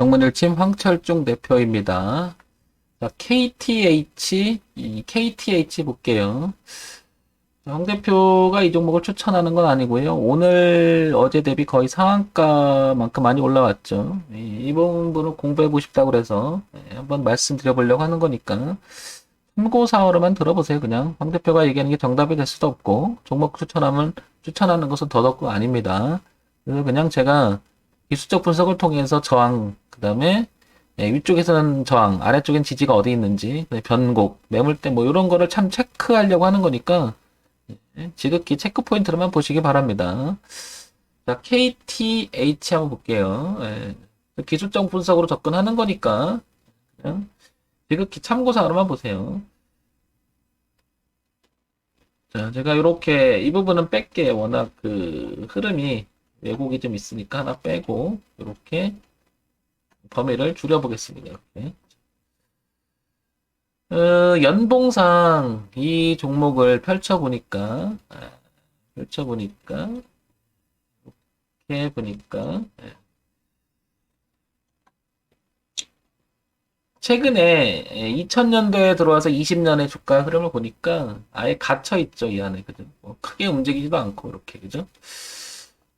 정문일침 황철중 대표입니다. 자, KTH, 이 KTH 볼게요. 자, 황 대표가 이 종목을 추천하는 건 아니고요. 오늘 어제 대비 거의 상한가만큼 많이 올라왔죠. 이, 이 부분을 공부해보고 싶다고 그래서 예, 한번 말씀드려 보려고 하는 거니까 참고사항으로만 들어보세요. 그냥 황 대표가 얘기하는 게 정답이 될 수도 없고 종목 추천하면 추천하는 것은 더더욱 아닙니다. 그래서 그냥 제가 기술적 분석을 통해서 저항, 그 다음에 위쪽에서는 저항, 아래쪽엔 지지가 어디 있는지, 변곡, 매물대 뭐 이런 거를 참 체크하려고 하는 거니까 예, 지극히 체크 포인트로만 보시기 바랍니다. 자, KTH 한번 볼게요. 예, 기술적 분석으로 접근하는 거니까 그냥 지극히 참고사항으로만 보세요. 자, 제가 이렇게 이 부분은 뺄게요. 워낙 그 흐름이 왜곡이 좀 있으니까 하나 빼고 이렇게 범위를 줄여보겠습니다. 이렇게. 어, 연봉상 이 종목을 펼쳐보니까 아, 펼쳐보니까 이렇게 보니까 예. 최근에 2000년도에 들어와서 20년의 주가 흐름을 보니까 아예 갇혀 있죠 이 안에 그죠? 뭐 크게 움직이지도 않고 이렇게 그죠?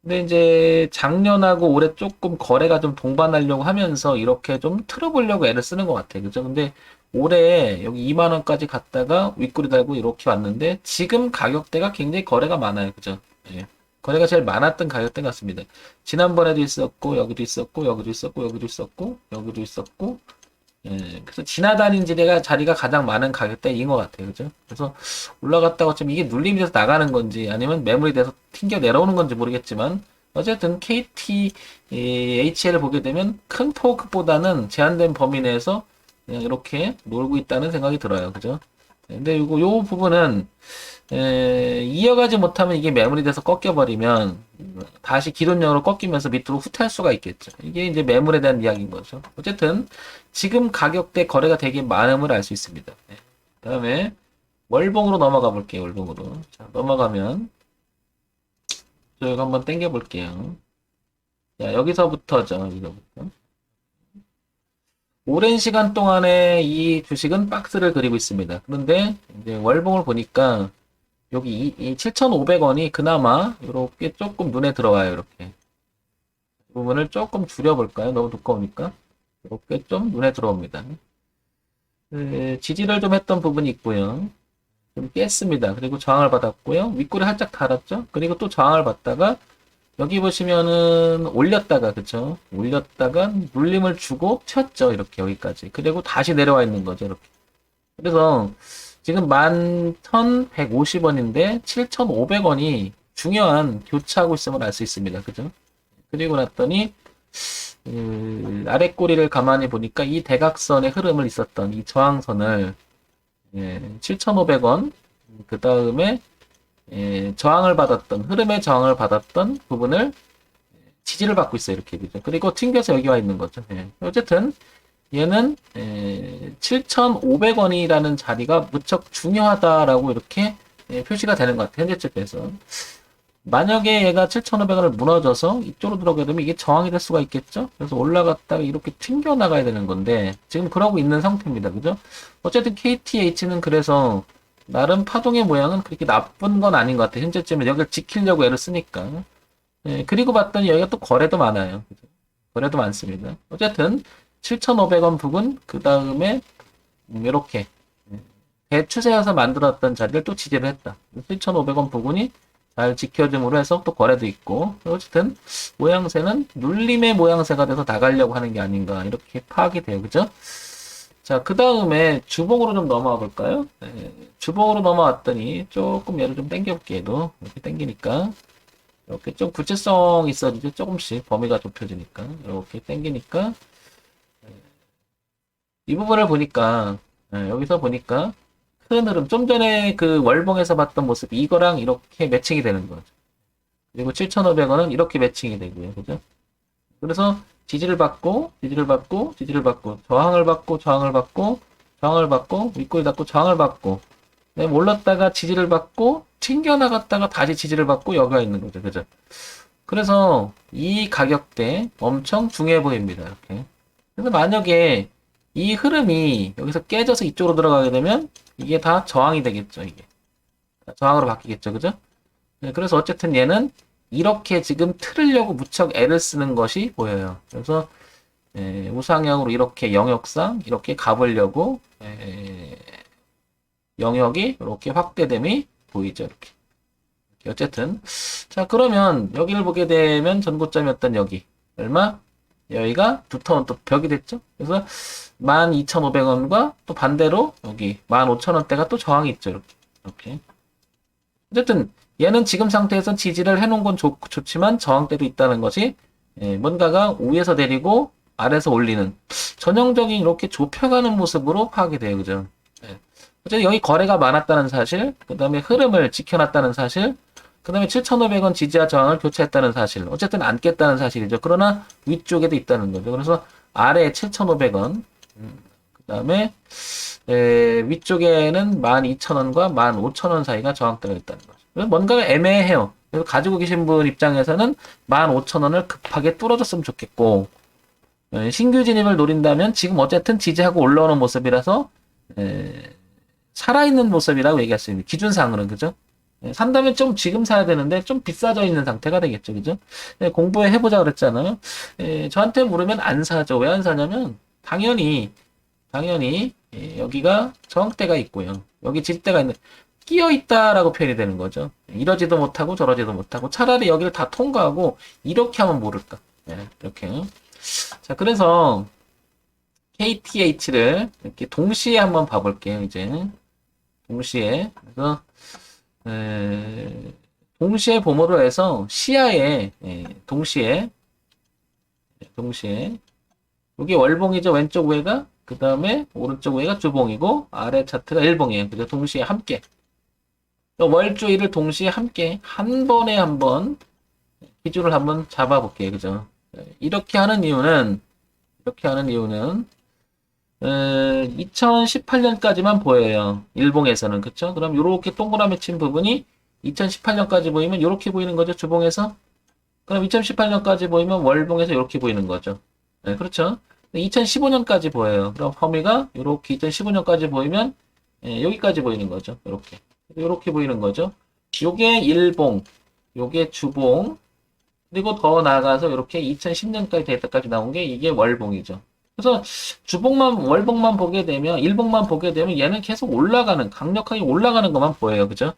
근데 이제 작년하고 올해 조금 거래가 좀 동반하려고 하면서 이렇게 좀 틀어보려고 애를 쓰는 것 같아요. 그죠? 근데 올해 여기 2만 원까지 갔다가 윗꼬리 달고 이렇게 왔는데 지금 가격대가 굉장히 거래가 많아요. 그죠? 예. 거래가 제일 많았던 가격대 같습니다. 지난번에도 있었고 여기도 있었고 여기도 있었고 여기도 있었고 여기도 있었고 예, 그래서 지나다닌 지대가 자리가 가장 많은 가격대인 것 같아요. 그죠? 그래서 올라갔다가 좀 이게 눌림이 돼서 나가는 건지 아니면 매물이 돼서 튕겨 내려오는 건지 모르겠지만 어쨌든 KTH를 보게 되면 큰 포크보다는 제한된 범위 내에서 그냥 이렇게 놀고 있다는 생각이 들어요. 그죠? 근데 요거 요 부분은 에, 이어가지 못하면 이게 매물이 돼서 꺾여버리면 다시 기존형으로 꺾이면서 밑으로 후퇴할 수가 있겠죠. 이게 이제 매물에 대한 이야기인 거죠. 어쨌든 지금 가격대 거래가 되게 많음을 알 수 있습니다. 네. 다음에 월봉으로 넘어가 볼게요. 월봉으로. 자, 넘어가면 저희가 한번 당겨 볼게요. 자, 여기서부터죠. 이거부터. 오랜 시간 동안에 이 주식은 박스를 그리고 있습니다. 그런데 이제 월봉을 보니까 여기 이, 이 7,500원이 그나마 이렇게 조금 눈에 들어와요. 이렇게. 이 부분을 조금 줄여볼까요? 너무 두꺼우니까. 이렇게 좀 눈에 들어옵니다. 그, 지지를 좀 했던 부분이 있고요. 좀 깼습니다. 그리고 저항을 받았고요. 윗골이 살짝 달았죠. 그리고 또 저항을 받다가 여기 보시면은 올렸다가 그쵸? 올렸다가 눌림을 주고 튀었죠. 이렇게 여기까지. 그리고 다시 내려와 있는 거죠. 이렇게. 그래서 지금 11,150원인데 7,500원이 중요한 교차하고 있음을 알 수 있습니다. 그죠? 그리고 났더니 그 아래 꼬리를 가만히 보니까 이 대각선의 흐름을 있었던 이 저항선을 예, 7,500원 그 다음에 예, 저항을 받았던 흐름의 저항을 받았던 부분을 지지를 받고 있어요 이렇게 그죠? 그리고 튕겨서 여기 와 있는 거죠. 예. 어쨌든 얘는 예, 7,500원이라는 자리가 무척 중요하다라고 이렇게 예, 표시가 되는 것 같아요. 현재 측에서. 만약에 얘가 7,500원을 무너져서 이쪽으로 들어가게 되면 이게 저항이 될 수가 있겠죠? 그래서 올라갔다가 이렇게 튕겨 나가야 되는 건데, 지금 그러고 있는 상태입니다. 그죠? 어쨌든 KTH는 그래서, 나름 파동의 모양은 그렇게 나쁜 건 아닌 것 같아요. 현재쯤에 여기를 지키려고 애를 쓰니까. 예, 그리고 봤더니 여기가 또 거래도 많아요. 거래도 많습니다. 어쨌든, 7,500원 부근, 그 다음에, 이렇게, 대추세에서 만들었던 자리를 또 지지를 했다. 7,500원 부근이 잘 지켜줌으로 해서 또 거래도 있고 어쨌든 모양새는 눌림의 모양새가 돼서 나가려고 하는 게 아닌가 이렇게 파악이 돼요 그죠 자 그 다음에 주봉으로 좀 넘어와 볼까요? 네, 주봉으로 넘어왔더니 조금 얘를 좀 당겨 볼게요. 이렇게 당기니까. 이렇게 좀 구체성 있어지죠? 조금씩 범위가 좁혀지니까. 이렇게 당기니까. 네, 이 부분을 보니까 네, 여기서 보니까 큰 흐름, 좀 전에 그 월봉에서 봤던 모습, 이거랑 이렇게 매칭이 되는 거죠. 그리고 7,500원은 이렇게 매칭이 되고요. 그죠? 그래서 지지를 받고, 지지를 받고, 지지를 받고, 저항을 받고, 저항을 받고, 저항을 받고, 윗골이 닫고, 저항을 받고, 네, 올랐다가 지지를 받고, 튕겨 나갔다가 다시 지지를 받고, 여기가 있는 거죠. 그죠? 그래서 이 가격대 엄청 중요해 보입니다. 이렇게. 그래서 만약에 이 흐름이 여기서 깨져서 이쪽으로 들어가게 되면 이게 다 저항이 되겠죠, 이게. 다 저항으로 바뀌겠죠, 그죠? 네, 그래서 어쨌든 얘는 이렇게 지금 틀으려고 무척 애를 쓰는 것이 보여요. 그래서 예, 우상향으로 이렇게 영역상 이렇게 가보려고 예, 영역이 이렇게 확대됨이 보이죠. 이렇게 어쨌든 자 그러면 여기를 보게 되면 전고점이었던 여기 얼마? 여기가 두터운 또 벽이 됐죠. 그래서 12,500원과 또 반대로 여기 15,000원대가 또 저항이 있죠. 이렇게. 이렇게. 어쨌든 얘는 지금 상태에서 지지를 해놓은 건 좋, 좋지만 저항대도 있다는 것이 예, 뭔가가 위에서 내리고 아래에서 올리는 전형적인 이렇게 좁혀가는 모습으로 파악이 돼요. 그죠? 예. 어쨌든 여기 거래가 많았다는 사실, 그 다음에 흐름을 지켜놨다는 사실, 그 다음에 7,500원 지지와 저항을 교체했다는 사실, 어쨌든 안 깼다는 사실이죠. 그러나 위쪽에도 있다는 거죠. 그래서 아래에 7,500원, 그 다음에 위쪽에는 12,000원과 15,000원 사이가 저항대가 있다는 거죠. 뭔가 애매해요. 그래서 가지고 계신 분 입장에서는 15,000원을 급하게 뚫어줬으면 좋겠고, 예, 신규 진입을 노린다면 지금 어쨌든 지지하고 올라오는 모습이라서 에, 살아있는 모습이라고 얘기할 수 있는 기준상으로는 그죠? 예, 산다면 좀 지금 사야 되는데 좀 비싸져 있는 상태가 되겠죠, 그죠? 예, 공부해 해보자 그랬잖아요. 예, 저한테 물으면 안 사죠. 왜 안 사냐면 당연히 당연히 예, 여기가 저항대가 있고요. 여기 질대가 있는 끼어 있다라고 표현이 되는 거죠. 이러지도 못하고 저러지도 못하고 차라리 여기를 다 통과하고 이렇게 하면 모를까? 예, 이렇게. 자, 그래서 KTH를 이렇게 동시에 한번 봐볼게요, 이제. 동시에. 그래서, 에, 동시에 봄으로 해서 시야에, 예, 동시에, 동시에. 여기 월봉이죠, 왼쪽 위가. 그 다음에 오른쪽 위가 주봉이고, 아래 차트가 일봉이에요. 그죠? 동시에 함께. 월주일을 동시에 함께, 한 번에 한 번, 기준을 한번 잡아볼게요. 그죠? 이렇게 하는 이유는 이렇게 하는 이유는 2018년까지만 보여요. 일봉에서는 그쵸? 그럼 이렇게 동그라미 친 부분이 2018년까지 보이면 이렇게 보이는 거죠. 주봉에서. 그럼 2018년까지 보이면 월봉에서 이렇게 보이는 거죠. 네, 그렇죠. 2015년까지 보여요. 그럼 범위가 이렇게 2015년까지 보이면 예, 여기까지 보이는 거죠. 이렇게. 이렇게 보이는 거죠. 요게 일봉, 요게 주봉, 그리고 더 나아가서 이렇게 2010년까지 데이터까지 나온 게 이게 월봉이죠. 그래서 주봉만 월봉만 보게 되면 일봉만 보게 되면 얘는 계속 올라가는 강력하게 올라가는 것만 보여요. 그죠?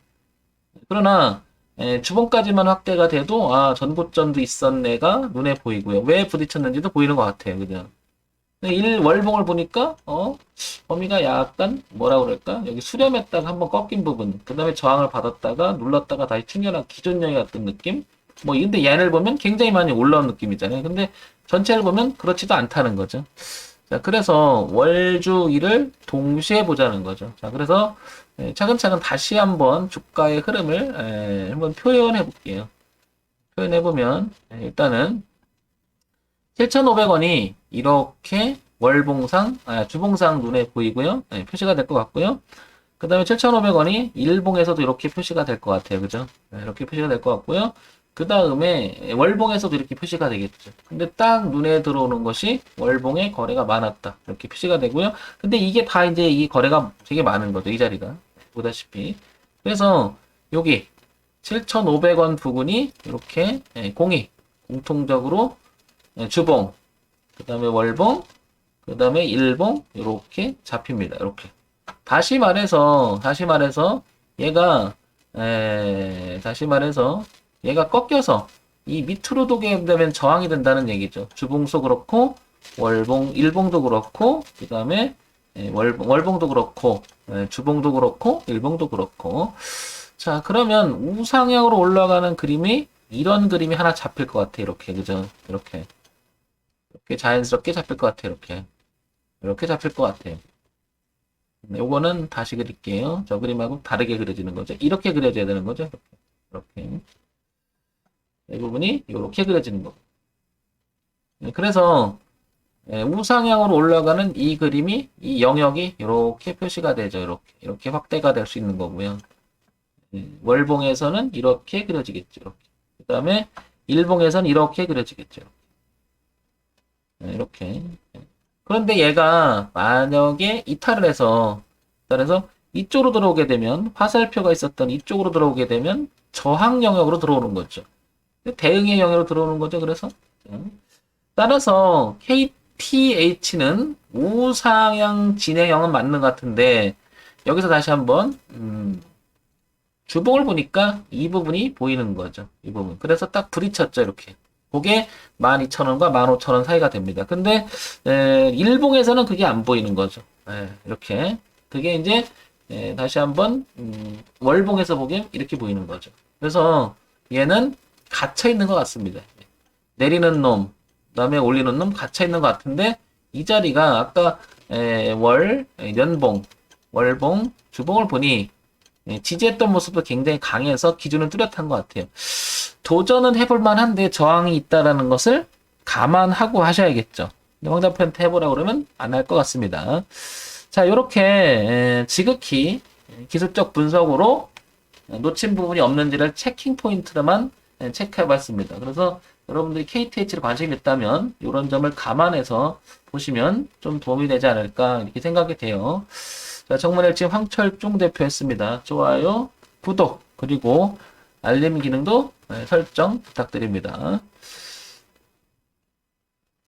그러나 에, 주봉까지만 확대가 돼도 아 전고점도 있었네가 눈에 보이고요. 왜 부딪혔는지도 보이는 것 같아요. 그죠? 일 월봉을 보니까 어 범위가 약간 뭐라 그럴까 여기 수렴했다가 한번 꺾인 부분 그 다음에 저항을 받았다가 눌렀다가 다시 튕겨난 기존형이 같은 느낌 뭐 근데 얘를 보면 굉장히 많이 올라온 느낌이잖아요. 근데 전체를 보면 그렇지도 않다는 거죠. 자, 그래서 월주일을 동시에 보자는 거죠. 자, 그래서 예, 차근차근 다시 한번 주가의 흐름을 에, 예, 한번 표현해 볼게요. 표현해 보면 예, 일단은 7,500원이 이렇게 월봉상, 아, 주봉상 눈에 보이고요. 네, 표시가 될 것 같고요. 그 다음에 7,500원이 일봉에서도 이렇게 표시가 될 것 같아요. 그죠? 네, 이렇게 표시가 될 것 같고요. 그 다음에 월봉에서도 이렇게 표시가 되겠죠. 근데 딱 눈에 들어오는 것이 월봉에 거래가 많았다. 이렇게 표시가 되고요. 근데 이게 다 이제 이 거래가 되게 많은 거죠. 이 자리가. 보다시피. 그래서 여기 7,500원 부분이 이렇게 예, 공이 공통적으로 예, 주봉, 그 다음에 월봉, 그 다음에 일봉 이렇게 잡힙니다. 이렇게. 다시 말해서 다시 말해서 얘가 에, 다시 말해서 얘가 꺾여서 이 밑으로 도게 되면 저항이 된다는 얘기죠. 주봉도 그렇고 월봉, 일봉도 그렇고 그 다음에 예, 월봉, 월봉도 그렇고 예, 주봉도 그렇고 일봉도 그렇고 자 그러면 우상향으로 올라가는 그림이 이런 그림이 하나 잡힐 것 같아 이렇게 그죠? 이렇게 이렇게 자연스럽게 잡힐 것 같아 이렇게 이렇게 잡힐 것 같아요. 네, 요거는 다시 그릴게요. 저 그림하고 다르게 그려지는 거죠. 이렇게 그려져야 되는 거죠. 이렇게. 이렇게. 이 부분이 이렇게 그려지는 거. 네, 그래서 예, 우상향으로 올라가는 이 그림이 이 영역이 이렇게 표시가 되죠. 이렇게 이렇게 확대가 될 수 있는 거고요. 예, 월봉에서는 이렇게 그려지겠죠. 그 다음에 일봉에서는 이렇게 그려지겠죠. 이렇게. 예, 그런데 얘가 만약에 이탈을 해서 이탈해서 이쪽으로 들어오게 되면 화살표가 있었던 이쪽으로 들어오게 되면 저항 영역으로 들어오는 거죠. 대응의 영역으로 들어오는 거죠. 그래서 음. 따라서 KTH는 우상향 진행형은 맞는 것 같은데 여기서 다시 한번 음, 주봉을 보니까 이 부분이 보이는 거죠. 이 부분. 그래서 딱 부딪혔죠. 이렇게. 그게 12,000원과 15,000원 사이가 됩니다. 근데 에, 일봉에서는 그게 안 보이는 거죠. 예, 이렇게. 그게 이제 에, 다시 한번 음, 월봉에서 보기엔 이렇게 보이는 거죠. 그래서 얘는 갇혀 있는 것 같습니다. 내리는 놈, 그다음에 올리는 놈 갇혀 있는 것 같은데 이 자리가 아까 에, 월, 에, 연봉, 월봉, 주봉을 보니 예, 지지했던 모습도 굉장히 강해서 기준은 뚜렷한 것 같아요. 도전은 해볼 만한데 저항이 있다라는 것을 감안하고 하셔야겠죠. 황자표한테 해보라 그러면 안 할 것 같습니다. 자, 이렇게 지극히 기술적 분석으로 놓친 부분이 없는지를 체킹 포인트로만 체크해 봤습니다. 그래서 여러분들이 KTH를 관심이 있다면 이런 점을 감안해서 보시면 좀 도움이 되지 않을까 이렇게 생각이 돼요. 자, 정문일지 황철중 대표였습니다. 좋아요, 구독, 그리고 알림 기능도 네, 설정 부탁드립니다.